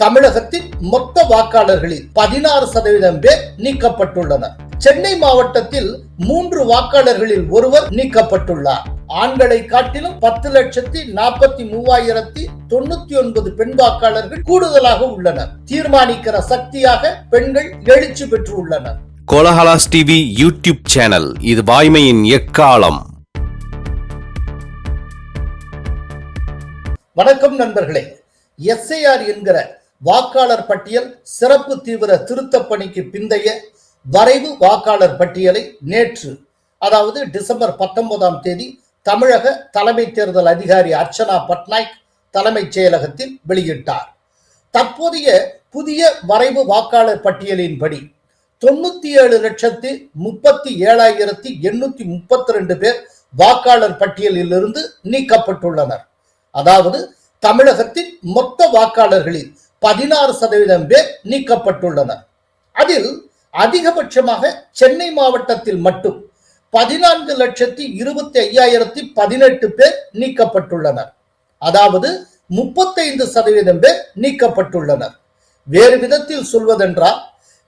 தமிழகத்தின் மொத்த வாக்காளர்களில் பதினாறு சதவீதம் பேர் நீக்கப்பட்டுள்ளனர். சென்னை மாவட்டத்தில் மூன்று வாக்காளர்களில் ஒருவர் நீக்கப்பட்டுள்ளார். ஆண்களை காட்டிலும் பத்து லட்சத்தி நாற்பத்தி மூவாயிரத்தி தொண்ணூத்தி ஒன்பது பெண் வாக்காளர்கள் கூடுதலாக உள்ளனர். தீர்மானிக்கிற சக்தியாக பெண்கள் எழுச்சி பெற்று உள்ளனர் கோலஹலாஸ் டிவி யூடியூப் சேனல் இது வாய்மையின் எக்காலம். வணக்கம் நண்பர்களே. எஸ்ஐஆர் என்கிற வாக்காளர் பட்டியல் சிறப்பு தீவிர திருத்தப் பணிக்கு பிந்தைய வரைவு வாக்காளர் பட்டியலை நேற்று அதாவது டிசம்பர் பத்தொன்பதாம் தேதி தமிழக தலைமை தேர்தல் அதிகாரி அர்ச்சனா பட்நாயக் தலைமைச் செயலகத்தில் வெளியிட்டார். தற்போதைய புதிய வரைவு வாக்காளர் பட்டியலின்படி தொண்ணூத்தி ஏழு லட்சத்தி முப்பத்தி ஏழாயிரத்தி எண்ணூத்தி முப்பத்தி ரெண்டு பேர் வாக்காளர் பட்டியலில் இருந்து நீக்கப்பட்டுள்ளனர். அதாவது தமிழகத்தின் மொத்த வாக்காளர்களில் பதினாறு சதவீதம் பேர் நீக்கப்பட்டுள்ளனர். அதில் அதிகபட்சமாக சென்னை மாவட்டத்தில் மட்டும் பதினான்கு லட்சத்தி இருபத்தி ஐயாயிரத்தி பதினெட்டு பேர் நீக்கப்பட்டுள்ளனர். அதாவது முப்பத்தைந்து சதவீதம் பேர் நீக்கப்பட்டுள்ளனர். வேறு விதத்தில் சொல்வதென்றால்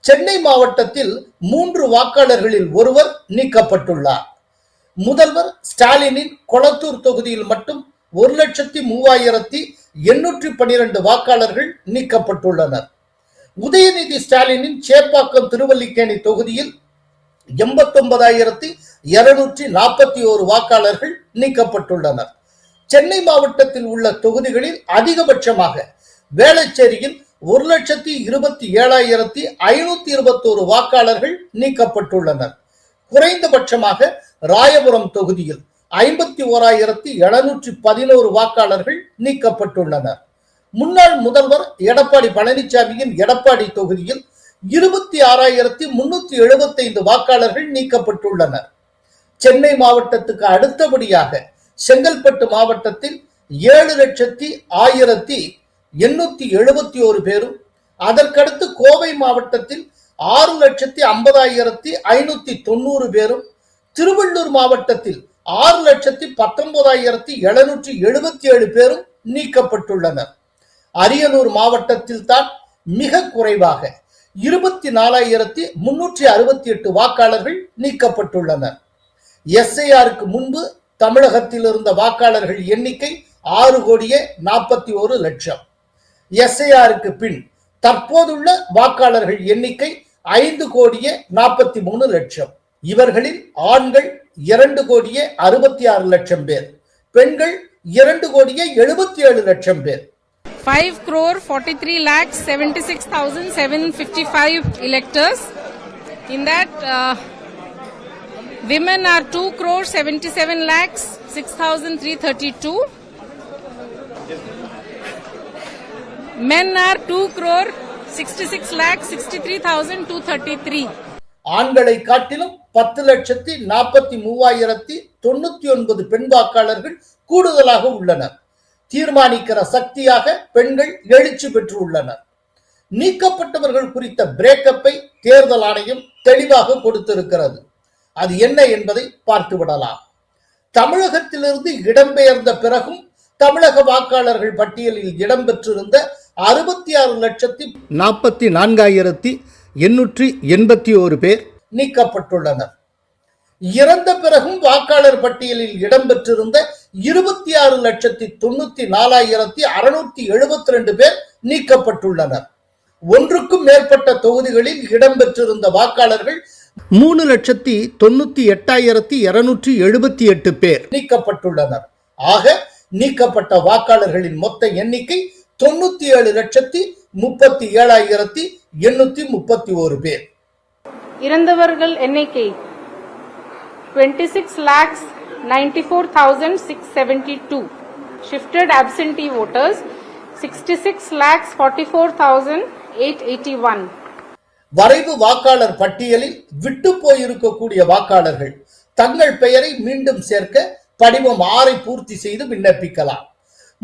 சென்னை மாவட்டத்தில் மூன்று வாக்காளர்களில் ஒருவர் நீக்கப்பட்டுள்ளார். முதல்வர் ஸ்டாலினின் கொளத்தூர் தொகுதியில் மட்டும் ஒரு லட்சத்தி மூவாயிரத்தி எண்ணூற்றி பன்னிரண்டு வாக்காளர்கள் நீக்கப்பட்டுள்ளனர். உதயநிதி ஸ்டாலினின் சேப்பாக்கம் திருவல்லிக்கேணி தொகுதியில் எண்பத்தொன்பதாயிரத்தி இருநூற்றி நாற்பத்தி ஓரு வாக்காளர்கள் நீக்கப்பட்டுள்ளனர். சென்னை மாவட்டத்தில் உள்ள தொகுதிகளில் அதிகபட்சமாக வேளச்சேரியில் ஒரு லட்சத்தி இருபத்தி ஏழாயிரத்தி ஐநூத்தி இருபத்தோரு வாக்காளர்கள் நீக்கப்பட்டுள்ளனர். குறைந்தபட்சமாக ராயபுரம் தொகுதியில் ஐம்பத்தி ஓராயிரத்தி எழுநூற்றி பதினோரு வாக்காளர்கள் நீக்கப்பட்டுள்ளனர். முன்னாள் முதல்வர் எடப்பாடி பழனிசாமியின் எடப்பாடி தொகுதியில் இருபத்தி ஆறாயிரத்தி முன்னூத்தி எழுபத்தைந்து வாக்காளர்கள் நீக்கப்பட்டுள்ளனர். சென்னை மாவட்டத்துக்கு அடுத்தபடியாக செங்கல்பட்டு மாவட்டத்தில் ஏழு லட்சத்தி ஆயிரத்தி எண்ணூத்தி எழுபத்தி ஒரு பேரும் அதற்கடுத்து கோவை மாவட்டத்தில் ஆறு லட்சத்தி ஐம்பதாயிரத்தி ஐநூத்தி தொண்ணூறு பேரும் திருவள்ளூர் மாவட்டத்தில் ஆறு லட்சத்தி பத்தொன்பதாயிரத்தி எழுநூற்றி எழுபத்தி ஏழு பேரும் நீக்கப்பட்டுள்ளனர். அரியலூர் மாவட்டத்தில் தான் மிக குறைவாக இருபத்தி நாலாயிரத்தி முன்னூற்றி அறுபத்தி எட்டு வாக்காளர்கள் நீக்கப்பட்டுள்ளனர். எஸ்ஐஆருக்கு முன்பு தமிழகத்தில் இருந்த வாக்காளர்கள் எண்ணிக்கை ஆறு கோடியே நாற்பத்தி ஒரு லட்சம். எஸ்ஐஆருக்கு பின் தற்போதுள்ள வாக்காளர்கள் எண்ணிக்கை ஐந்து கோடியே நாற்பத்தி மூணு லட்சம். இவர்களில் ஆண்கள் இரண்டு கோடியே அறுபத்தி ஆறு லட்சம் பேர் பெண்கள் இரண்டு கோடியே எழுபத்தி ஏழு லட்சம் பேர் 5 crore 43 lakhs 76,755 electors. In that, uh, women are 2 crore 77 lakhs 6,332. Men are 2 crore 66 lakhs 63,233. ஆண்களை காட்டிலும் பத்து லட்சத்தி நாற்பத்தி மூவாயிரத்தி தொண்ணூத்தி ஒன்பது பெண் வாக்காளர்கள் கூடுதலாக உள்ளனர். தீர்மானிக்கிற சக்தியாக பெண்கள் எழுச்சி பெற்று உள்ளனர். நீக்கப்பட்டவர்கள் குறித்த பிரேக்கப்பை தேர்தல் ஆணையம் தெளிவாக கொடுத்திருக்கிறது. அது என்ன என்பதை பார்த்து விடலாம். தமிழகத்திலிருந்து இடம்பெயர்ந்த பிறகும் தமிழக வாக்காளர்கள் பட்டியலில் இடம்பெற்றிருந்த அறுபத்தி ஆறு லட்சத்தி நாற்பத்தி நான்காயிரத்தி எண்ணூற்றி எண்பத்தி ஓரு பேர் நீக்கப்பட்டுள்ளனர். இறந்த பிறகும் வாக்காளர் பட்டியலில் இடம்பெற்றிருந்த இருபத்தி ஆறு லட்சத்தி தொண்ணூத்தி நாலாயிரத்தி அறுநூத்தி எழுபத்தி ரெண்டு பேர் நீக்கப்பட்டுள்ளனர். ஒன்றுக்கும் மேற்பட்ட தொகுதிகளில் இடம்பெற்றிருந்த வாக்காளர்கள் மூணு லட்சத்தி தொண்ணூத்தி எட்டாயிரத்தி இருநூற்றி எழுபத்தி எட்டு பேர் நீக்கப்பட்டுள்ளனர். ஆக நீக்கப்பட்ட வாக்காளர்களின் மொத்த எண்ணிக்கை தொண்ணூத்தி ஏழு லட்சத்தி முப்பத்தி ஏழாயிரத்தி எண்ணூத்தி முப்பத்தி ஒரு பேர் இறந்தவர்கள் எண்ணிக்கை 26 lakhs 94,672. Shifted absentee voters 66 lakhs 44,881. வரைவு வாக்காளர் பட்டியலில் விட்டு போயிருக்கக்கூடிய வாக்காளர்கள் தங்கள் பெயரை மீண்டும் சேர்க்க படிவம் ஆறை பூர்த்தி செய்து விண்ணப்பிக்கலாம்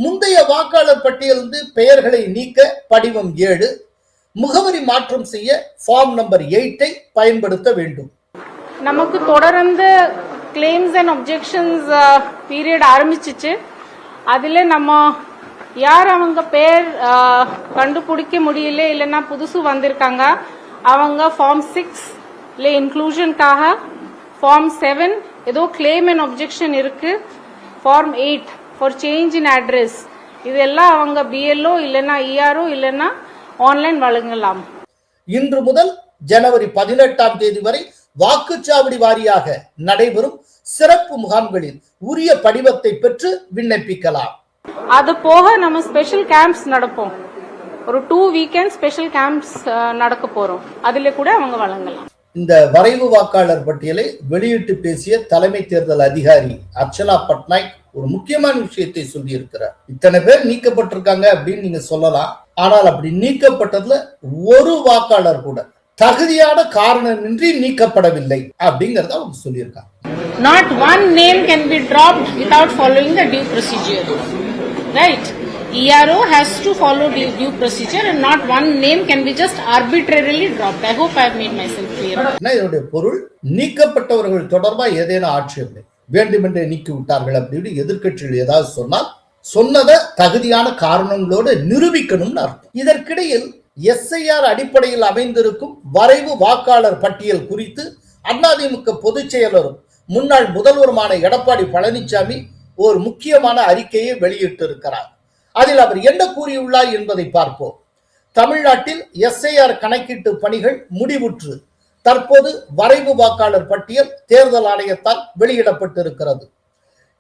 முந்தைய வாக்காளர் பட்டியலிருந்து பெயர்களை நீக்க படிவம் ஏழு முகவரி மாற்றம் செய்ய ஃபார்ம் நம்பர் எயிட்டை பயன்படுத்த வேண்டும். நமக்கு தொடர்ந்து கிளைம்ஸ் அண்ட் அப்ஜெக்ஷன்ஸ் பீரியட் ஆரம்பிச்சிச்சு. அதில் நம்ம யார் அவங்க பேர் uh, கண்டுபிடிக்க முடியல இல்லைன்னா புதுசு வந்திருக்காங்க அவங்க ஃபார்ம் சிக்ஸ் இல்லை இன்க்ளூஷனுக்காக ஃபார்ம் செவன் ஏதோ கிளைம் அண்ட் ஒப்ஜெக்ஷன் இருக்கு. Form eight for change in address இதெல்லாம் அவங்க பிஎல்ஓ இல்லைன்னா இஆர்ஓ இல்லைன்னா ஆன்லைன் வழங்கலாம். இன்று முதல் ஜனவரி பதினெட்டாம் தேதி வரை வாக்குச்சாவடி வாரியாக நடைபெறும் சிறப்பு முகாம்களில் உரிய படிவத்தை பெற்று விண்ணப்பிக்கலாம். அது போக நம்ம ஸ்பெஷல் கேம்ப்ஸ் நடப்போம். ஒரு டூ வீக்கெண்ட் ஸ்பெஷல் கேம்ப்ஸ் நடக்க போறோம். அதுல கூட அவங்க வழங்கலாம். இந்த வரைவு வாக்காளர் பட்டியலை வெளியிட்டு பேசிய தலைமை தேர்தல் அதிகாரி அர்ச்சனா பட்நாயக் ஒரு முக்கியமான விஷயத்தை சொல்லி இருக்கிறார் இத்தனை பேர் நீக்கப்பட்டிருக்காங்க அப்படின்னு நீங்க சொல்லலாம். ஆனால் அப்படி நீக்கப்பட்டதுல ஒரு வாக்காளர் கூட தகுதியான காரணமின்றி நீக்கப்படவில்லை அப்படிங்கறத அவங்க சொல்லியிருக்காங்க. Not one name can be dropped without following the due procedure right ERO has to follow due, due procedure and not one name can be just arbitrarily dropped. I hope I have made myself clear. என்ன இதனுடைய பொருள் நீக்கப்பட்டவர்கள் தொடர்பாக ஏதேனும் ஆட்சேபனை வேண்டுமென்றே நீக்கி விட்டார்கள் அப்படின்னு எதிர்கட்சிகள் ஏதாவது சொன்னால் சொன்னதை தகுதியான காரணங்களோடு நிரூபிக்கணும்னு அர்த்தம் இதற்கிடையில் எஸ்ஐஆர் அடிப்படையில் அமைந்திருக்கும் வரைவு வாக்காளர் பட்டியல் குறித்து அதிமுக பொதுச் செயலரும் முன்னாள் முதல்வருமான எடப்பாடி பழனிசாமி ஒரு முக்கியமான அறிக்கையை வெளியிட்டிருக்கிறார் அதில் அவர் என்ன கூறியுள்ளார் என்பதை பார்ப்போம். தமிழ்நாட்டில் எஸ்ஐஆர் கணக்கீட்டு பணிகள் முடிவுற்று தற்போது வரைவு வாக்காளர் பட்டியல் தேர்தல் ஆணையத்தால் வெளியிடப்பட்டிருக்கிறது.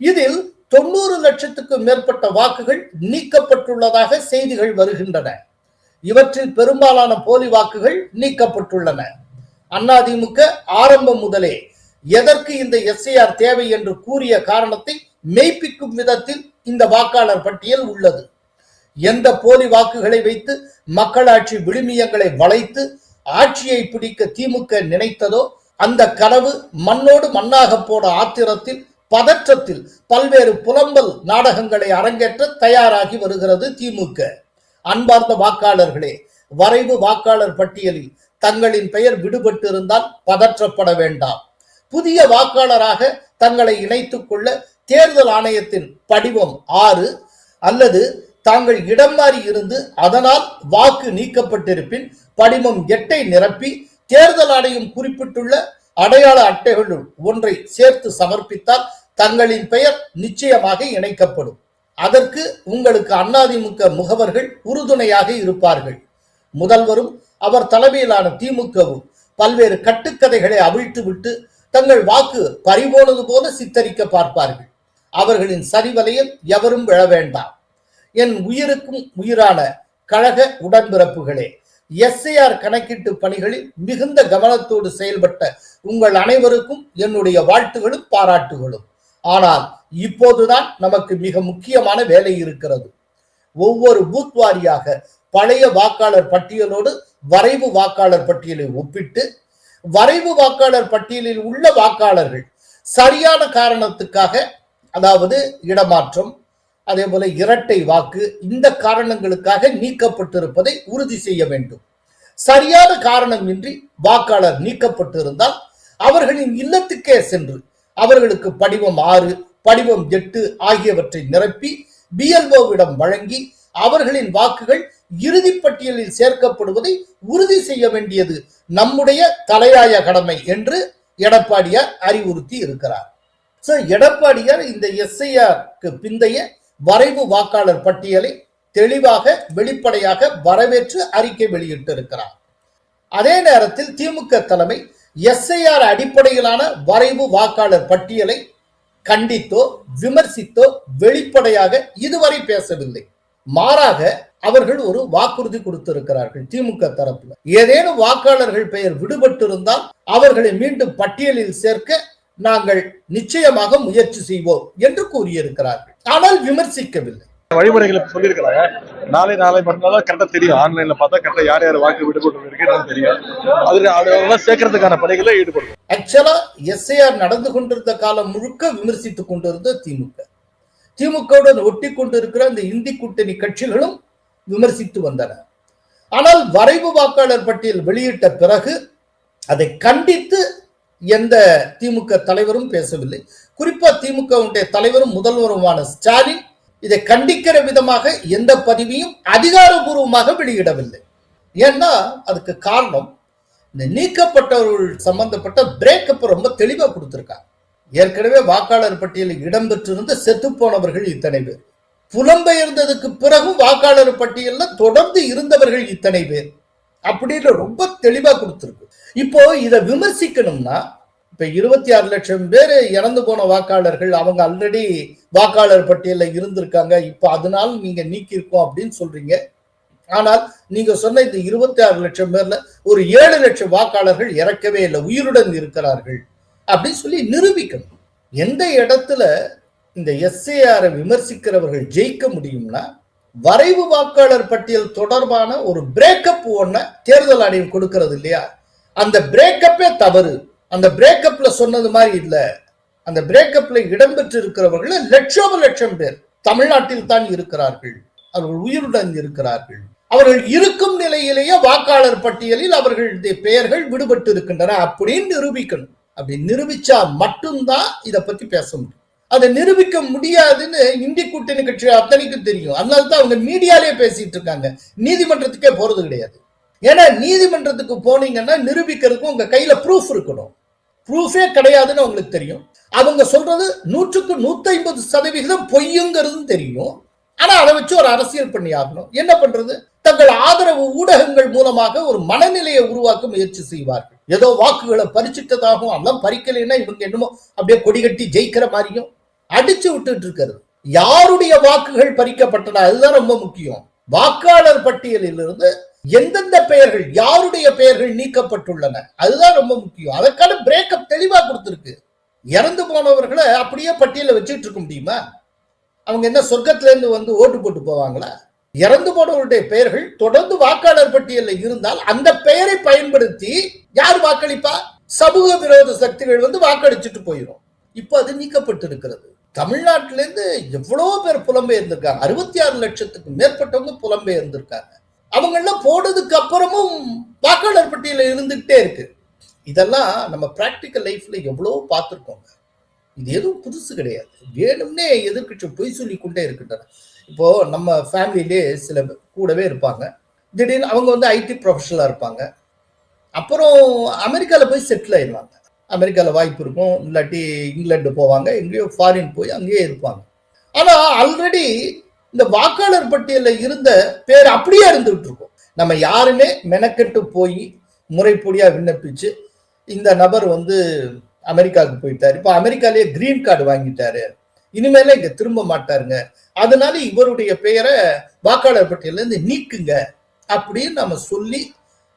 இதில் தொண்ணூறு லட்சத்துக்கும் மேற்பட்ட வாக்குகள் நீக்கப்பட்டுள்ளதாக செய்திகள் வருகின்றன. இவற்றில் பெரும்பாலான போலி வாக்குகள் நீக்கப்பட்டுள்ளன. அதிமுக ஆரம்பம் முதலே எதற்கு இந்த எஸ்ஐஆர் தேவை என்று கூறிய காரணத்தை மெய்ப்பிக்கும் விதத்தில் இந்த வாக்காளர் பட்டியல் உள்ளது. எந்த போலி வாக்குகளை வைத்து மக்களாட்சி விழுமியங்களை வளைத்து ஆட்சியை பிடிக்க திமுக நினைத்ததோ அந்த கனவு மண்ணோடு மண்ணாக போன ஆத்திரத்தில் பதற்றத்தில் பல்வேறு புலம்பல் நாடகங்களை அரங்கேற்ற தயாராகி வருகிறது திமுக. அன்பார்ந்த வாக்காளர்களே வரைவு வாக்காளர் பட்டியலில் தங்களின் பெயர் விடுபட்டிருந்தால் பதற்றப்பட வேண்டாம். புதிய வாக்காளராக தங்களை இணைத்துக் கொள்ள தேர்தல் ஆணையத்தின் படிவம் ஆறு அல்லது தாங்கள் இடம் மாறி இருந்து அதனால் வாக்கு நீக்கப்பட்டிருப்பின் படிமம் எட்டை நிரப்பி தேர்தல் ஆணையம் குறிப்பிட்டுள்ள அடையாள அட்டைகளுள் ஒன்றை சேர்த்து சமர்ப்பித்தால் தங்களின் பெயர் நிச்சயமாக இணைக்கப்படும். அதற்கு உங்களுக்கு அண்ணாதிமுக முகவர்கள் உறுதுணையாக இருப்பார்கள். முதல்வரும் அவர் தலைமையிலான திமுகவும் பல்வேறு கட்டுக்கதைகளை அவிழ்த்துவிட்டு தங்கள் வாக்கு பறிபோனது போல சித்தரிக்க பார்ப்பார்கள். அவர்களின் சரிவலையில் எவரும் விழ வேண்டாம் என் உயிருக்கும் உயிரான கழக உடன்பிறப்புகளே எஸ்ஐஆர் கணக்கீட்டு பணிகளில் மிகுந்த கவனத்தோடு செயல்பட்ட உங்கள் அனைவருக்கும் என்னுடைய வாழ்த்துகளும் பாராட்டுகளும். ஆனால் இப்போதுதான் நமக்கு மிக முக்கியமான வேலை இருக்கிறது. ஒவ்வொரு பூத் வாரியாக பழைய வாக்காளர் பட்டியலோடு வரைவு வாக்காளர் பட்டியலை ஒப்பிட்டு வரைவு வாக்காளர் பட்டியலில் உள்ள வாக்காளர்கள் சரியான காரணத்துக்காக அதாவது இடமாற்றம் அதே போல இரட்டை வாக்கு இந்த காரணங்களுக்காக நீக்கப்பட்டிருப்பதை உறுதி செய்ய வேண்டும். சரியான காரணமின்றி வாக்காளர் நீக்கப்பட்டிருந்தால் அவர்களின் இல்லத்துக்கே சென்று அவர்களுக்கு படிவம் ஆறு படிவம் எட்டு ஆகியவற்றை நிரப்பி பிஎல்ஓவிடம் வழங்கி அவர்களின் வாக்குகள் இறுதி பட்டியலில் சேர்க்கப்படுவதை உறுதி செய்ய வேண்டியது நம்முடைய தலையாய கடமை என்று எடப்பாடியார் அறிவுறுத்தி இருக்கிறார். ஸோ எடப்பாடியார் இந்த எஸ்ஐஆருக்கு பிந்தைய வரைவு வாக்காளர் பட்டியலை தெளிவாக வெளிப்படையாக வரவேற்று அறிக்கை வெளியிட்டிருக்கிறார். அதே நேரத்தில் திமுக தலைமை எஸ்ஐஆர் அடிப்படையிலான வரைவு வாக்காளர் பட்டியலை கண்டித்தோ விமர்சித்தோ வெளிப்படையாக இதுவரை பேசவில்லை. மாறாக அவர்கள் ஒரு வாக்குறுதி கொடுத்திருக்கிறார்கள் திமுக தரப்புல. ஏதேனும் வாக்காளர்கள் பெயர் விடுபட்டிருந்தால் அவர்களை மீண்டும் பட்டியலில் சேர்க்க நாங்கள் நிச்சயமாக முயற்சி செய்வோம் என்று கூறியிருக்கிறார்கள். ஆனால் விமர்சிக்கவில்லை. வழிமுறைகளை சொல்லியிருக்கிறாங்க நாளை நாளை மறுநாள் கரெக்டா தெரியும். ஆன்லைன்ல பார்த்தா கரெக்டா யார் யார் வாக்கு விடுபட்டு இருக்குன்னு தெரியும் அதெல்லாம் சேர்க்கறதுக்கான பணிகளை ஈடுபடும் ஆக்சுவலா எஸ்ஐஆர் நடந்து கொண்டிருந்த காலம் முழுக்க விமர்சித்துக் கொண்டிருந்த திமுக. திமுகவுடன் ஒட்டி கொண்டிருக்கிற இந்த இந்தி கூட்டணி கட்சிகளும் விமர்சித்து வந்தன. ஆனால் வரைவு வாக்காளர் பட்டியல் வெளியிட்ட பிறகு அதை கண்டித்து எந்த திமுக தலைவரும் பேசவில்லை. குறிப்பா திமுகவுடைய தலைவரும் முதல்வருமான ஸ்டாலின் இதை கண்டிக்கிற விதமாக எந்த பதிவையும் அதிகாரபூர்வமாக வெளியிடவில்லை. ஏன்னா அதுக்கு காரணம் இந்த நீக்கப்பட்டவர்கள் சம்பந்தப்பட்ட பிரேக்கப் ரொம்ப தெளிவா கொடுத்திருக்காங்க. ஏற்கனவே வாக்காளர் பட்டியலில் இடம்பெற்றிருந்த செத்து போனவர்கள் இத்தனை பேர். புலம்பெயர்ந்ததுக்கு பிறகும் வாக்காளர் பட்டியலில் தொடர்ந்து இருந்தவர்கள் இத்தனை பேர். அப்படின்னு ரொம்ப தெளிவா கொடுத்திருக்கு. இப்போ இதை விமர்சிக்கணும்னா இப்ப இருபத்தி ஆறு லட்சம் பேர் இறந்து போன வாக்காளர்கள் அவங்க ஆல்ரெடி வாக்காளர் பட்டியலில் இருந்திருக்காங்க. இப்போ அதனால நீங்க நீக்கியிருக்கோம் அப்படின்னு சொல்றீங்க. ஆனால் நீங்க சொன்ன இந்த இருபத்தி ஆறு லட்சம் பேர்ல ஒரு ஏழு லட்சம் வாக்காளர்கள் இறக்கவே இல்லை உயிருடன் இருக்கிறார்கள் அப்படின்னு சொல்லி நிரூபிக்கணும். எந்த இடத்துல இந்த எஸ்ஏஆரை விமர்சிக்கிறவர்கள் ஜெயிக்க முடியும்னா வரைவு வாக்காளர் பட்டியல் தொடர்பான ஒரு பிரேக்கப் ஒன்ன தேர்தல் ஆணையம் கொடுக்கறது இல்லையா? அந்த பிரேக்கப்பே தவறு. அந்த பிரேக்கப்ல சொன்னது மாதிரி இல்ல. அந்த பிரேக்கப்ல இடம்பெற்று இருக்கிறவர்கள் லட்சோப லட்சம் பேர் தமிழ்நாட்டில் தான் இருக்கிறார்கள். அவர்கள் உயிருடன் இருக்கிறார்கள். அவர்கள் இருக்கும் நிலையிலேயே வாக்காளர் பட்டியலில் அவர்களுடைய பெயர்கள் விடுபட்டு இருக்கின்றன அப்படின்னு நிரூபிக்கணும். அப்படி நிரூபிச்சா மட்டும்தான் இதை பத்தி பேச முடியும். அதை நிரூபிக்க முடியாதுன்னு இந்தி கூட்டணி கட்சி அத்தனைக்கும் தெரியும். அதனால தான் அவங்க மீடியாலே பேசிட்டு இருக்காங்க. நீதிமன்றத்துக்கே போறது கிடையாது. ஏன்னா நீதிமன்றத்துக்கு போனீங்கன்னா நிரூபிக்கிறதுக்கு உங்க கையில ப்ரூஃப் இருக்கணும். ப்ரூஃபே கிடையாதுன்னு உங்களுக்கு தெரியும். அவங்க சொல்றது நூற்றுக்கு நூத்தி ஐம்பது சதவிகிதம் பொய்யுங்கிறது தெரியும். ஆனா அதை வச்சு ஒரு அரசியல் பண்ணி ஆகணும். என்ன பண்றது? தங்கள் ஆதரவு ஊடகங்கள் மூலமாக ஒரு மனநிலையை உருவாக்க முயற்சி செய்வார்கள். ஏதோ வாக்குகளை பறிச்சிட்டதாகவும் அதெல்லாம் பறிக்கலைன்னா இவங்க என்னமோ அப்படியே கொடி கட்டி ஜெயிக்கிற மாதிரியும் அடிச்சு விட்டுட்டு இருக்கிறது. யாருடைய வாக்குகள் பறிக்கப்பட்டன அதுதான் ரொம்ப முக்கியம். வாக்காளர் பட்டியலில் இருந்து எந்தெந்த பெயர்கள் யாருடைய பெயர்கள் நீக்கப்பட்டுள்ளன? அதுதான் ரொம்ப முக்கியம். அதற்கான பிரேக்கப் தெளிவா கொடுத்துருக்கு. இறந்து போனவர்களை அப்படியே பட்டியல வச்சுட்டு இருக்க முடியுமா? அவங்க என்ன சொர்க்கத்துல இருந்து வந்து ஓட்டு போட்டு போவாங்களா? இறந்து போனவருடைய பெயர்கள் தொடர்ந்து வாக்காளர் பட்டியலில் இருந்தால் அந்த பெயரை பயன்படுத்தி யார் வாக்களிப்பா? சமூக விரோத சக்திகள் வந்து வாக்களிச்சுட்டு போயிடும் இப்போ அது நீக்கப்பட்டிருக்கிறது. தமிழ்நாட்டில இருந்து எவ்வளவு பேர் புலம்பெயர்ந்திருக்காங்க? அறுபத்தி ஆறு லட்சத்துக்கு மேற்பட்டவங்க புலம்பெயர்ந்திருக்காங்க. அவங்க எல்லாம் போனதுக்கு அப்புறமும் வாக்காளர் பட்டியல இருந்துகிட்டே இருக்கு. இதெல்லாம் நம்ம பிராக்டிக்கல் லைஃப்ல எவ்வளவோ பார்த்துருக்கோங்க. இது எதுவும் புதுசு கிடையாது. வேணும்னே எதிர்க்கட்சி பொய் சொல்லி கொண்டே இருக்கின்றன. இப்போ நம்ம ஃபேமிலியிலே சில கூடவே இருப்பாங்க. திடீர்னு அவங்க வந்து ஐடி ப்ரொஃபஷனலாக இருப்பாங்க. அப்புறம் அமெரிக்காவில் போய் செட்டில் ஆயிடுவாங்க. அமெரிக்காவில் வாய்ப்பு இருக்கும். இல்லாட்டி இங்கிலாந்து போவாங்க. எங்கேயோ ஃபாரின் போய் அங்கேயே இருப்பாங்க. ஆனால் ஆல்ரெடி இந்த வாக்காளர் பட்டியலில் இருந்த பேர் அப்படியே இருந்துகிட்டு இருக்கும். நம்ம யாருமே மெனக்கெட்டு போய் முறைப்படியாக விண்ணப்பிச்சு இந்த நபர் வந்து அமெரிக்காவுக்கு போயிட்டார். இப்போ அமெரிக்காலேயே கிரீன் கார்டு வாங்கிட்டாரு. இனிமேல இங்க திரும்ப மாட்டாருங்க. அதனால இவருடைய பெயரை வாக்காளர் பட்டியலேருந்து நீக்குங்க அப்படின்னு நம்ம சொல்லி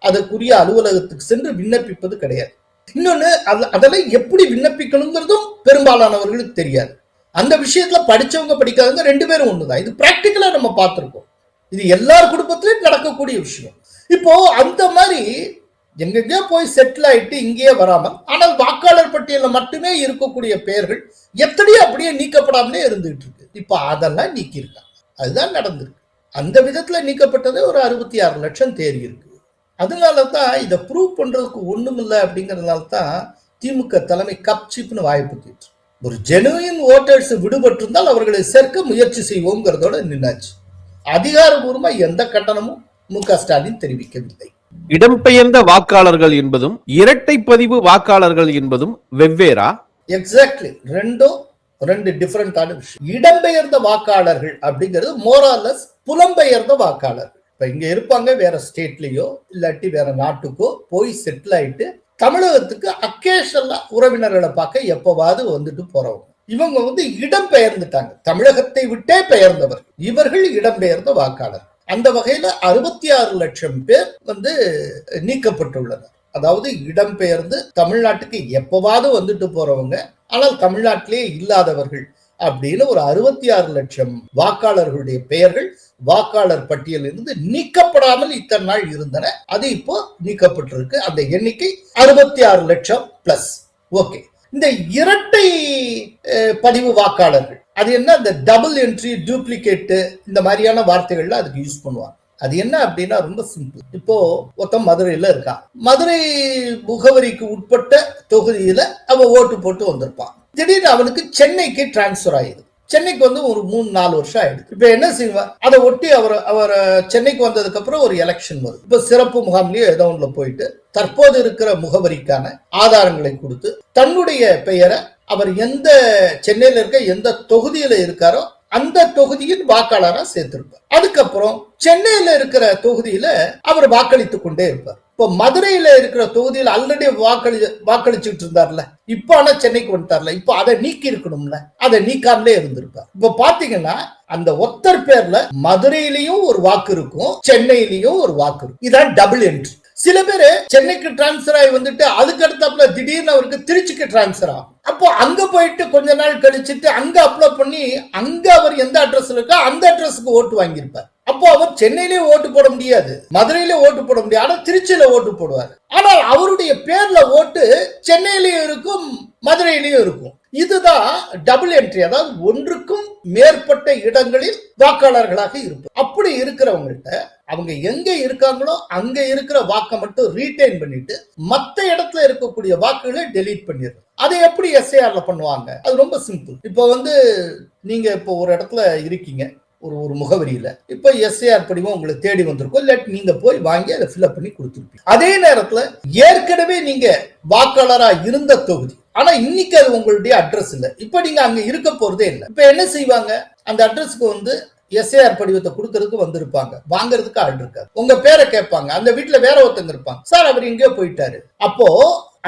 அதற்குரிய அலுவலகத்துக்கு சென்று விண்ணப்பிப்பது கிடையாது. இன்னொன்று அது அதெல்லாம் எப்படி விண்ணப்பிக்கணுங்கிறதும் பெரும்பாலானவர்களுக்கு தெரியாது. அந்த விஷயத்துல படிச்சவங்க படிக்காதவங்க ரெண்டு பேரும் ஒண்ணுதான். இது பிராக்டிக்கலா நம்ம பார்த்துருக்கோம். இது எல்லார் குடும்பத்திலயும் நடக்கக்கூடிய விஷயம். இப்போ அந்த மாதிரி எங்கெங்கயோ போய் செட்டில் ஆயிட்டு இங்கேயே வராமல் ஆனால் வாக்காளர் பட்டியலில் மட்டுமே இருக்கக்கூடிய பெயர்கள் எத்தனையோ அப்படியே நீக்கப்படாமலே இருந்துகிட்டு இருக்கு. இப்போ அதெல்லாம் நீக்கியிருக்காங்க அதுதான் நடந்திருக்கு. அந்த விதத்தில் நீக்கப்பட்டதே ஒரு அறுபத்தி ஆறு லட்சம் தேதி இருக்கு. அதனால தான் இதை ப்ரூவ் பண்ணுறதுக்கு ஒன்றும் இல்லை அப்படிங்கறதுனால தான் திமுக தலைமை கப்சிப்னு வாய்ப்புத்திட்டு ஒரு ஜெனுவின் ஓட்டர்ஸ் விடுபட்டிருந்தால் அவர்களை சேர்க்க முயற்சி செய்வோங்கிறதோட நின்னாச்சு. அதிகாரபூர்வமா எந்த கட்டணமும் மு க ஸ்டாலின் தெரிவிக்கவில்லை. இடம்பெயர்ந்த வாக்காளர்கள் என்பதும் இரட்டை பதிவு வாக்காளர்கள் என்பதும் வெவ்வேறா? எக்ஸாக்ட்லி ரெண்டும் ரெண்டு டிஃபரெண்டான விஷயம். இடம்பெயர்ந்த வாக்காளர்கள் அப்படிங்கிறது மோராலஸ் புலம்பெயர்ந்த வாக்காளர்கள். இப்ப இங்க இருப்பாங்க வேற ஸ்டேட்லயோ இல்லாட்டி வேற நாட்டுக்கோ போய் செட்டில் ஆயிட்டு தமிழகத்துக்கு அக்கேஷனலா உறவினர்களை பார்க்க எப்பவாவது வந்துட்டு போறவங்க இவங்க வந்து இடம் பெயர்ந்துட்டாங்க. தமிழகத்தை விட்டே பெயர்ந்தவர். இவர்கள் இடம்பெயர்ந்த வாக்காளர். அந்த வகையில அறுபத்தி ஆறு லட்சம் பேர் வந்து நீக்கப்பட்டுள்ளனர். அதாவது இடம்பெயர்ந்து தமிழ்நாட்டுக்கு எப்பவாவது வந்துட்டு போறவங்க ஆனால் தமிழ்நாட்டிலே இல்லாதவர்கள் அப்படின்னு ஒரு அறுபத்தி ஆறு லட்சம் வாக்காளர்களுடைய பெயர்கள் வாக்காளர் பட்டியலில் இருந்து நீக்கப்படாமல் இத்தனை நாள் இருந்தன. அது இப்போ நீக்கப்பட்டிருக்கு. அந்த எண்ணிக்கை அறுபத்தி ஆறு லட்சம் பிளஸ் ஓகே இந்த இரட்டை பதிவு வாக்காளர்கள் அது என்ன? இந்த டபுள் என்ட்ரி டூப்ளிகேட்டு இந்த மாதிரியான வார்த்தைகள்ல அதுக்கு யூஸ் பண்ணுவாங்க. அது என்ன அப்படின்னா ரொம்ப சிம்பிள் இப்போ ஒருத்தன் மதுரையில இருக்கான். மதுரை முகவரிக்கு உட்பட்ட தொகுதியில அவன் ஓட்டு போட்டு வந்திருப்பான். திடீர்னு அவனுக்கு சென்னைக்கு டிரான்ஸ்ஃபர் ஆயிடுது. சென்னைக்கு வந்து ஒரு மூணு நாலு வருஷம் ஆயிடுது. இப்ப என்ன செய்வார் அதை ஒட்டி அவர் அவர் சென்னைக்கு வந்ததுக்கு அப்புறம் ஒரு எலெக்ஷன் வரும். இப்ப சிறப்பு முகாம்லயோ ஏதோ ஒண்ணுல போயிட்டு தற்போது இருக்கிற முகவரிக்கான ஆதாரங்களை கொடுத்து தன்னுடைய பெயரை அவர் எந்த சென்னையில இருக்க எந்த தொகுதியில இருக்காரோ அந்த தொகுதியின் வாக்காளரா சேர்ந்திருப்பார் அதுக்கப்புறம் சென்னையில இருக்கிற தொகுதியில அவர் வாக்களித்துக் கொண்டே இருப்பார். இப்போ மதுரையில இருக்கிற தொகுதியில் ஆல்ரெடி வாக்களி வாக்களிச்சுட்டு இருந்தார்ல. இப்ப ஆனா சென்னைக்கு வந்துட்டார்ல. இப்போ அதை நீக்கி இருக்கணும்ல. அதை நீக்காமலே இருந்திருப்பார். இப்ப பாத்தீங்கன்னா அந்த ஒத்தர் பேர்ல மதுரையிலயும் ஒரு வாக்கு இருக்கும் சென்னையிலயும் ஒரு வாக்கு இருக்கும். இதான் டபுள் என்ட்ரி சில பேர் சென்னைக்கு டிரான்ஸ்பர் ஆகி வந்துட்டு அதுக்கு அடுத்தாப்புல திடீர்னு அவருக்கு திருச்சிக்கு டிரான்ஸ்பர் ஆகும். அப்போ அங்க போயிட்டு கொஞ்ச நாள் கழிச்சிட்டு அங்க அப்லோட் பண்ணி அங்க அவர் எந்த அட்ரஸ்ல இருக்கோ அந்த அட்ரஸ்க்கு ஓட்டு வாங்கியிருப்பார். அப்போ அவர் சென்னையிலேயே ஓட்டு போட முடியாது மதுரையிலே ஓட்டு போட முடியாது ஆனா திருச்சியில ஓட்டு போடுவார். ஆனால் அவருடைய பேர்ல ஓட்டு சென்னையிலயும் இருக்கும் மதுரையிலயும் இருக்கும். இதுதான் டபுள் என்ட்ரி அதாவது ஒன்றுக்கும் மேற்பட்ட இடங்களில் வாக்காளர்களாக இருப்பார். அப்படி இருக்கிறவங்கள்ட்ட அவங்க எங்க இருக்காங்களோ அங்க இருக்கிற வாக்கை மட்டும் ரீடைன் பண்ணிட்டு மத்த இடத்துல இருக்கக்கூடிய வாக்குகளை டெலீட் பண்ணிடுறோம். அதை எப்படி எஸ்ஐஆர்ல பண்ணுவாங்க? அது ரொம்ப சிம்பிள் இப்போ வந்து நீங்க இப்போ ஒரு இடத்துல இருக்கீங்க ஒரு ஒரு முகவரியில. இப்போ எஸ்ஐஆர் படிவம் உங்களுக்கு தேடி வந்திருக்கும். இல்லாட்டி நீங்க போய் வாங்கி அதை ஃபில்அப் பண்ணி கொடுத்துருப்பீங்க. அதே நேரத்துல ஏற்கனவே நீங்க வாக்காளரா இருந்த தொகுதி. ஆனா இன்னைக்கு அது உங்களுடைய அட்ரஸ் இல்லை. இப்ப நீங்க அங்க இருக்க போறதே இல்லை. இப்ப என்ன செய்வாங்க? அந்த அட்ரஸ்க்கு வந்து எஸ்ஏஆர் படிவத்தை கொடுக்கறதுக்கு வந்திருப்பாங்க. வாங்குறதுக்கு ஆள் இருக்காது உங்க பேரை கேட்பாங்க. அந்த வீட்டுல வேற ஒருத்தங்க இருப்பாங்க. சார் அவர் எங்கேயோ போயிட்டாரு. அப்போ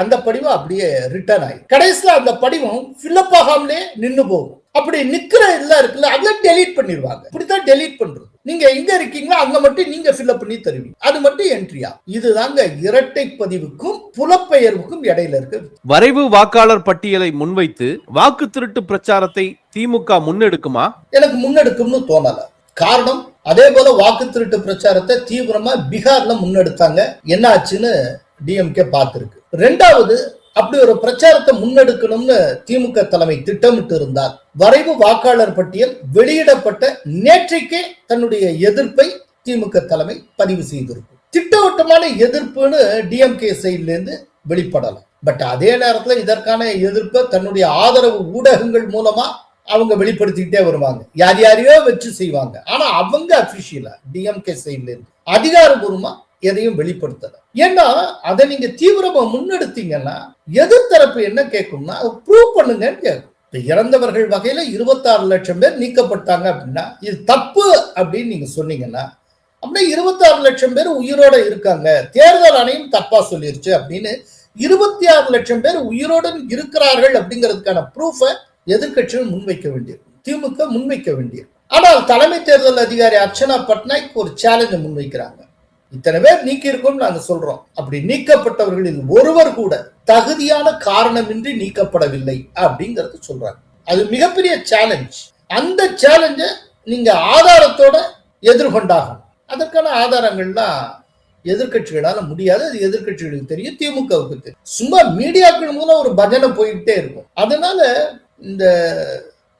அந்த படிவம் அப்படியே ரிட்டர்ன் ஆகி கடைசியில அந்த படிவம் ஃபில்அப் ஆகாமலே நின்னு போகும். அப்படி நிக்கிற இதெல்லாம் இருக்குல்ல அதை டெலீட் பண்ணிடுவாங்க. இப்படித்தான் டெலீட் பண்றது. நீங்க எங்க இருக்கீங்களோ அங்க மட்டும் நீங்க ஃபில்அப் பண்ணி தருவீங்க. அது மட்டும் என்ட்ரியா இதுதாங்க இரட்டை பதிவுக்கும் புலப்பெயர்வுக்கும் இடையில இருக்கு வரைவு வாக்காளர் பட்டியலை முன்வைத்து வாக்கு திருட்டு பிரச்சாரத்தை திமுக முன்னெடுக்குமா? எனக்கு முன்னெடுக்கும்னு தோணல. காரணம் அதே போல வாக்கு திருட்டு பிரச்சாரத்தை தீவிரமா பீகார்ல முன்னெடுத்தாங்க. என்ன ஆச்சுன்னு டிஎம்கே பார்த்திருக்கு. ரெண்டாவது அப்படி ஒரு பிரச்சாரத்தை முன்னெடுக்கணும்னு திமுக தலைமை திட்டமிட்டு இருந்தால் வரைவு வாக்காளர் பட்டியல் வெளியிடப்பட்ட நேற்றைக்கே தன்னுடைய எதிர்ப்பை திமுக தலைமை பதிவு செய்திருக்கும். திட்டவட்டமான எதிர்ப்புன்னு டிஎம்கே சைட்ல இருந்து வெளிப்படலாம் பட் அதே நேரத்தில் இதற்கான எதிர்ப்பை தன்னுடைய ஆதரவு ஊடகங்கள் மூலமா அவங்க வெளிப்படுத்திக்கிட்டே வருவாங்க. யார் யாரையோ வச்சு செய்வாங்க. ஆனா அவங்க அபிஷியலா டிஎம்கே சைட்ல இருந்து அதிகாரபூர்வமா எதையும் வெளிப்படுத்தல. ஏன்னா அதை நீங்க தீவிரமா முன்னெடுத்தீங்கன்னா எதிர்த்தரப்பு என்ன கேட்கும்னா ப்ரூவ் பண்ணுங்கன்னு கேட்கும் இறந்தவர்கள் வகையில இருபத்தாறு லட்சம் பேர் நீக்கப்பட்டாங்க அப்படின்னா இது தப்பு அப்படின்னு நீங்க சொன்னீங்கன்னா அப்படியே இருபத்தாறு லட்சம் பேர் உயிரோட இருக்காங்க. தேர்தல் ஆணையம் தப்பா சொல்லிருச்சு அப்படின்னு இருபத்தி ஆறு லட்சம் பேர் உயிரோடு இருக்கிறார்கள் அப்படிங்கிறதுக்கான ப்ரூஃபை எதிர்கட்சிகள் முன்வைக்க வேண்டியிருக்கும். திமுக முன்வைக்க வேண்டியிருக்கும். ஆனால் தலைமை தேர்தல் அதிகாரி அர்ச்சனா பட்நாயக் ஒரு சேலஞ்சை முன்வைக்கிறாங்க. இத்தனை பேர் நீக்கி இருக்கோம் நாங்க சொல்றோம். அப்படி நீக்கப்பட்டவர்களில் ஒருவர் கூட தகுதியான காரணமின்றி நீக்கப்படவில்லை அப்படிங்கறது சொல்றாங்க. அது மிகப்பெரிய சேலஞ்ச் அந்த சேலஞ்சை நீங்க ஆதாரத்தோட எதிர்கொண்டாகும் அதற்கான ஆதாரங்கள்லாம் எதிர்கட்சிகளால முடியாது. அது எதிர்க்கட்சிகளுக்கு தெரியும் திமுகவுக்கு தெரியும். சும்மா மீடியாக்கள் மூலம் ஒரு பஜனை போயிட்டே இருக்கும். அதனால இந்த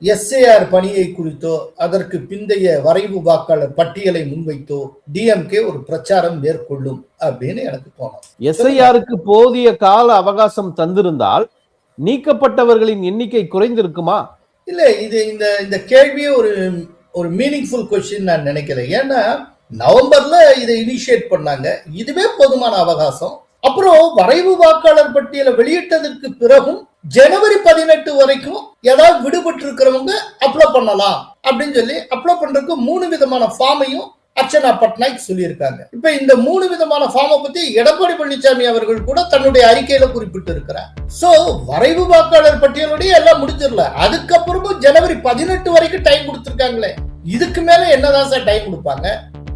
எஸ்ஏஆர் பணியை குறித்தோ அதற்கு பிந்தைய வரைவு வாக்காளர் பட்டியலை முன்வைத்தோ டிஎம்கே ஒரு பிரச்சாரம் மேற்கொள்ளும் அப்படின்னு எனக்கு தோணும். எஸ்ஐஆருக்கு போதிய கால அவகாசம் தந்திருந்தால் நீக்கப்பட்டவர்களின் எண்ணிக்கை குறைந்திருக்குமா? இல்ல இது இந்த இந்த கேள்வியே ஒரு ஒரு மீனிங்ஃபுல் கொஸ்டின் நான் நினைக்கிறேன். ஏன்னா நவம்பர்ல இதை இனிஷியேட் பண்ணாங்க. இதுவே போதுமான அவகாசம். அப்புறம் வரைவு வாக்காளர் பட்டியலை வெளியிட்டதற்கு பிறகும் ஜனவரி பதினெட்டு வரைக்கும் ஏதாவது விடுபட்டு இருக்கிறவங்க அப்ளை பண்ணலாம் அப்படின்னு சொல்லி அப்ளை பண்றதுக்கு மூணு விதமான ஃபார்மையும் அர்ச்சனா பட்நாயக் சொல்லியிருக்காங்க. இப்ப இந்த மூணு விதமான ஃபார்மை பத்தி எடப்பாடி பழனிசாமி அவர்கள் கூட தன்னுடைய அறிக்கையில குறிப்பிட்டு இருக்கிறார் சோ வரைவு வாக்காளர் பட்டியலுடைய எல்லாம் முடிஞ்சிடல. அதுக்கப்புறமும் ஜனவரி பதினெட்டு வரைக்கும் டைம் கொடுத்திருக்காங்களே. இதுக்கு மேல என்னதான் சார் டைம் கொடுப்பாங்க?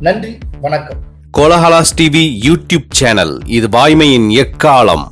நன்றி வணக்கம். கோலஹலாஸ் டிவி யூடியூப் சேனல் இது வாய்மையின் எக்காலம்.